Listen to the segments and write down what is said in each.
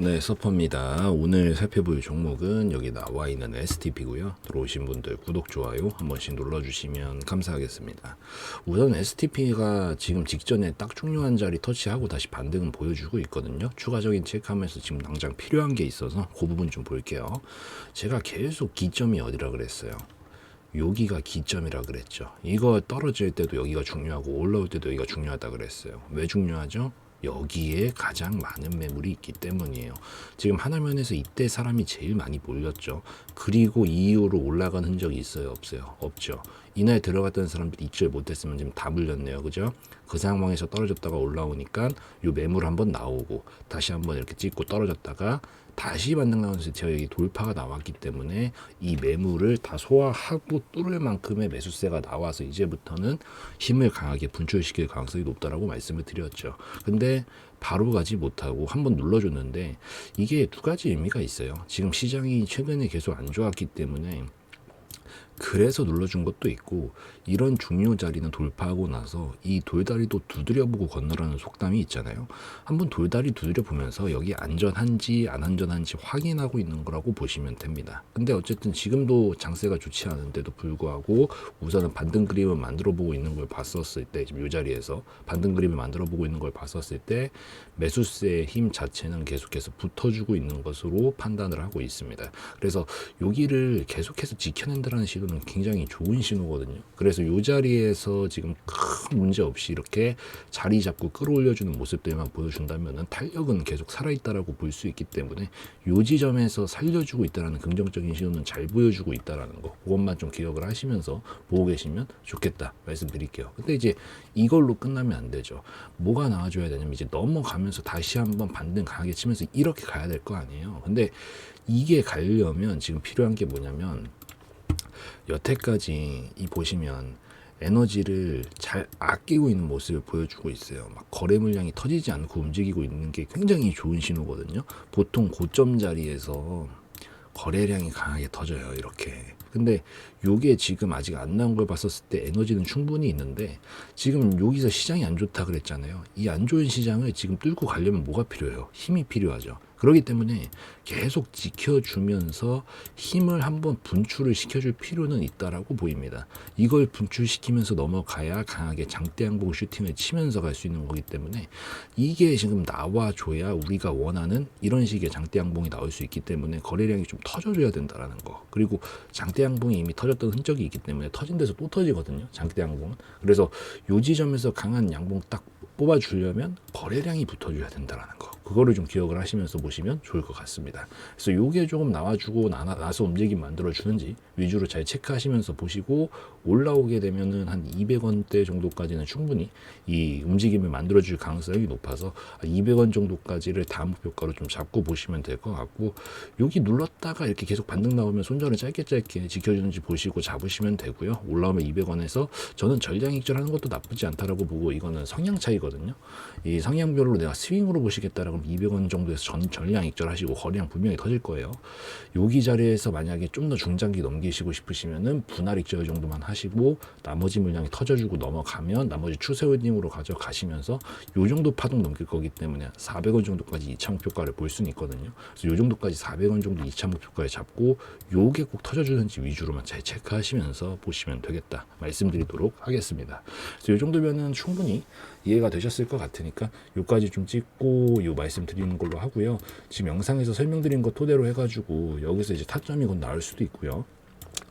네, 서퍼입니다. 오늘 살펴볼 종목은 여기 나와 있는 STP고요. 들어오신 분들 구독, 좋아요 한 번씩 눌러주시면 감사하겠습니다. 우선 STP가 지금 직전에 딱 중요한 자리 터치하고 다시 반등은 보여주고 있거든요. 추가적인 체크하면서 지금 당장 필요한 게 있어서 그 부분 좀 볼게요. 제가 계속 기점이 어디라 그랬어요. 여기가 기점이라 그랬죠. 이거 떨어질 때도 여기가 중요하고 올라올 때도 여기가 중요하다 그랬어요. 왜 중요하죠? 여기에 가장 많은 매물이 있기 때문이에요. 지금 하나면에서 이때 사람이 제일 많이 몰렸죠. 그리고 이후로 올라간 흔적이 있어요, 없어요? 없죠. 이날 들어갔던 사람들이 입질 못했으면 지금 다 물렸네요, 그죠? 그 상황에서 떨어졌다가 올라오니까 요 매물 한번 나오고 다시 한번 이렇게 찍고 떨어졌다가 다시 반등 나오면서 제가 여기 돌파가 나왔기 때문에 이 매물을 다 소화하고 뚫을 만큼의 매수세가 나와서 이제부터는 힘을 강하게 분출시킬 가능성이 높다라고 말씀을 드렸죠. 근데 바로 가지 못하고 한번 눌러줬는데 이게 두 가지 의미가 있어요. 지금 시장이 최근에 계속 안 좋았기 때문에 그래서 눌러준 것도 있고 이런 중요 자리는 돌파하고 나서 이 돌다리도 두드려보고 건너라는 속담이 있잖아요. 한번 돌다리 두드려 보면서 여기 안전한지 안 안전한지 확인하고 있는 거라고 보시면 됩니다. 근데 어쨌든 지금도 장세가 좋지 않은데도 불구하고 우선은 반등 그림을 만들어 보고 있는 걸 봤었을 때 지금 이 자리에서 반등 그림을 만들어 보고 있는 걸 봤었을 때 매수세의 힘 자체는 계속해서 붙어주고 있는 것으로 판단을 하고 있습니다. 그래서 여기를 계속해서 지켜낸다는 시도 는 굉장히 좋은 신호거든요. 그래서 이 자리에서 지금 큰 문제 없이 이렇게 자리 잡고 끌어올려주는 모습들만 보여준다면 탄력은 계속 살아있다라고 볼 수 있기 때문에 이 지점에서 살려주고 있다라는 긍정적인 신호는 잘 보여주고 있다라는 거 그것만 좀 기억을 하시면서 보고 계시면 좋겠다 말씀드릴게요. 근데 이제 이걸로 끝나면 안 되죠. 뭐가 나와줘야 되냐면 이제 넘어가면서 다시 한번 반등 강하게 치면서 이렇게 가야 될 거 아니에요. 근데 이게 가려면 지금 필요한 게 뭐냐면 여태까지 이 보시면 에너지를 잘 아끼고 있는 모습을 보여주고 있어요. 막 거래 물량이 터지지 않고 움직이고 있는 게 굉장히 좋은 신호거든요. 보통 고점 자리에서 거래량이 강하게 터져요. 이렇게. 근데 요게 지금 아직 안 나온 걸 봤었을 때 에너지는 충분히 있는데 지금 여기서 시장이 안 좋다 그랬잖아요. 이 안 좋은 시장을 지금 뚫고 가려면 뭐가 필요해요? 힘이 필요하죠. 그렇기 때문에 계속 지켜주면서 힘을 한번 분출을 시켜줄 필요는 있다라고 보입니다. 이걸 분출시키면서 넘어가야 강하게 장대 항복 슈팅을 치면서 갈 수 있는 거기 때문에 이게 지금 나와줘야 우리가 원하는 이런 식의 장대 항봉이 나올 수 있기 때문에 거래량이 좀 터져줘야 된다라는 거. 그리고 장대 항봉이 이미 터졌던 흔적이 있기 때문에 터진 데서 또 터지거든요. 장대 항봉은. 그래서 요 지점에서 강한 양봉 딱 뽑아주려면 거래량이 붙어줘야 된다라는 거. 그거를 좀 기억을 하시면서 보시면 좋을 것 같습니다. 그래서 요게 조금 나와주고 나, 나서 움직임 만들어 주는지 위주로 잘 체크하시면서 보시고 올라오게 되면은 한 200원대 정도까지는 충분히 이 움직임을 만들어 줄 가능성이 높아서 200원 정도까지를 다음 목표가로 좀 잡고 보시면 될 것 같고 여기 눌렀다가 이렇게 계속 반등 나오면 손절을 짧게 짧게 지켜주는지 보시고 잡으시면 되고요. 올라오면 200원에서 저는 전량 익절하는 것도 나쁘지 않다라고 보고 이거는 성향 차이거든요. 이 성향별로 내가 스윙으로 보시겠다라고 하면 200원 정도에서 전 전량 익절하시고 거래량 분명히 터질 거예요. 여기 자리에서 만약에 좀 더 중장기 넘기시고 싶으시면은 분할 익절 정도만 하시고 나머지 물량이 터져주고 넘어가면 나머지 추세 홀딩으로 가져가시면서 요 정도 파동 넘길 거기 때문에 400원 정도까지 2차 목표가를 볼 수는 있거든요. 그래서 요 정도까지 400원 정도 2차 목표가에 잡고 요게 꼭 터져주는지 위주로만 잘 체크하시면서 보시면 되겠다 말씀드리도록 하겠습니다. 그래서 요 정도면은 충분히 이해가 되셨을 것 같으니까 요까지 좀 찍고 요 말씀드리는 걸로 하고요. 지금 영상에서 설명드린 거 토대로 해가지고 여기서 이제 타점이 곧 나올 수도 있고요.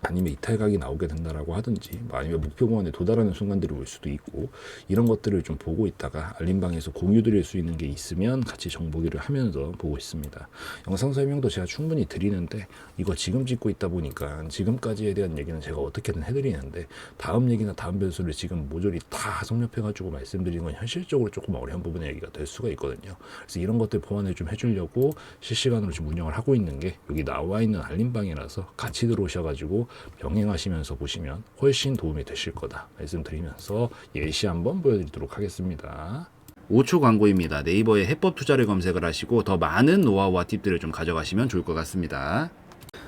아니면 이탈각이 나오게 된다라고 하든지 뭐 아니면 목표 공원에 도달하는 순간들이 올 수도 있고 이런 것들을 좀 보고 있다가 알림방에서 공유 드릴 수 있는 게 있으면 같이 정보기를 하면서 보고 있습니다. 영상 설명도 제가 충분히 드리는데 이거 지금 찍고 있다 보니까 지금까지에 대한 얘기는 제가 어떻게든 해드리는데 다음 얘기나 다음 변수를 지금 모조리 다 성립해가지고 말씀드리는 건 현실적으로 조금 어려운 부분의 얘기가 될 수가 있거든요. 그래서 이런 것들 보완을 좀 해주려고 실시간으로 지금 운영을 하고 있는 게 여기 나와 있는 알림방이라서 같이 들어오셔가지고 병행하시면서 보시면 훨씬 도움이 되실 거다 말씀드리면서 예시 한번 보여드리도록 하겠습니다. 5초 광고입니다. 네이버에 해법 투자를 검색을 하시고 더 많은 노하우와 팁들을 좀 가져가시면 좋을 것 같습니다.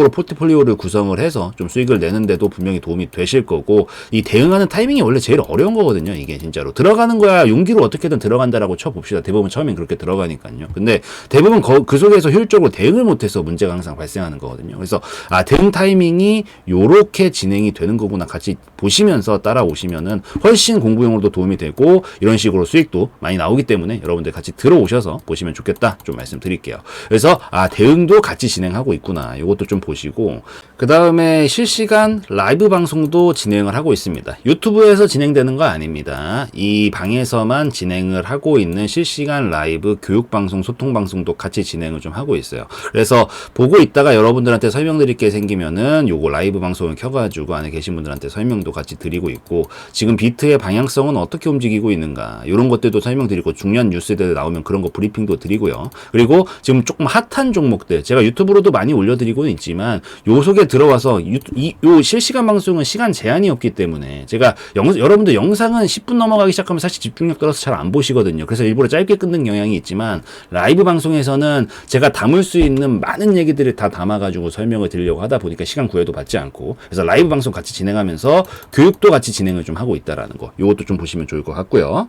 으로 포트폴리오를 구성을 해서 좀 수익을 내는데도 분명히 도움이 되실 거고 이 대응하는 타이밍이 원래 제일 어려운 거거든요. 이게 진짜로 들어가는 거야 용기로 어떻게든 들어간다라고 쳐봅시다. 대부분 처음엔 그렇게 들어가니까요. 근데 대부분 거- 그 속에서 효율적으로 대응을 못해서 문제가 항상 발생하는 거거든요. 그래서 아 대응 타이밍이 요렇게 진행이 되는 거구나 같이 보시면서 따라오시면은 훨씬 공부용으로도 도움이 되고 이런 식으로 수익도 많이 나오기 때문에 여러분들 같이 들어오셔서 보시면 좋겠다 좀 말씀드릴게요. 그래서 아 대응도 같이 진행하고 있구나. 이것도 좀 보시고 그 다음에 실시간 라이브 방송도 진행을 하고 있습니다. 유튜브에서 진행되는 거 아닙니다. 이 방에서만 진행을 하고 있는 실시간 라이브 교육 방송, 소통 방송도 같이 진행을 좀 하고 있어요. 그래서 보고 있다가 여러분들한테 설명드릴 게 생기면은 요거 라이브 방송을 켜가지고 안에 계신 분들한테 설명도 같이 드리고 있고 지금 비트의 방향성은 어떻게 움직이고 있는가 이런 것들도 설명드리고 중요한 뉴스들 나오면 그런 거 브리핑도 드리고요. 그리고 지금 조금 핫한 종목들 제가 유튜브로도 많이 올려드리고는 있지만 요 속에 들어와서 유, 이, 요 실시간 방송은 시간 제한이 없기 때문에 제가 영, 여러분들 영상은 10분 넘어가기 시작하면 사실 집중력 떨어서 잘 안 보시거든요. 그래서 일부러 짧게 끊는 경향이 있지만 라이브 방송에서는 제가 담을 수 있는 많은 얘기들을 다 담아가지고 설명을 드리려고 하다 보니까 시간 구애도 받지 않고 그래서 라이브 방송 같이 진행하면서 교육도 같이 진행을 좀 하고 있다라는 거 요것도 좀 보시면 좋을 것 같고요.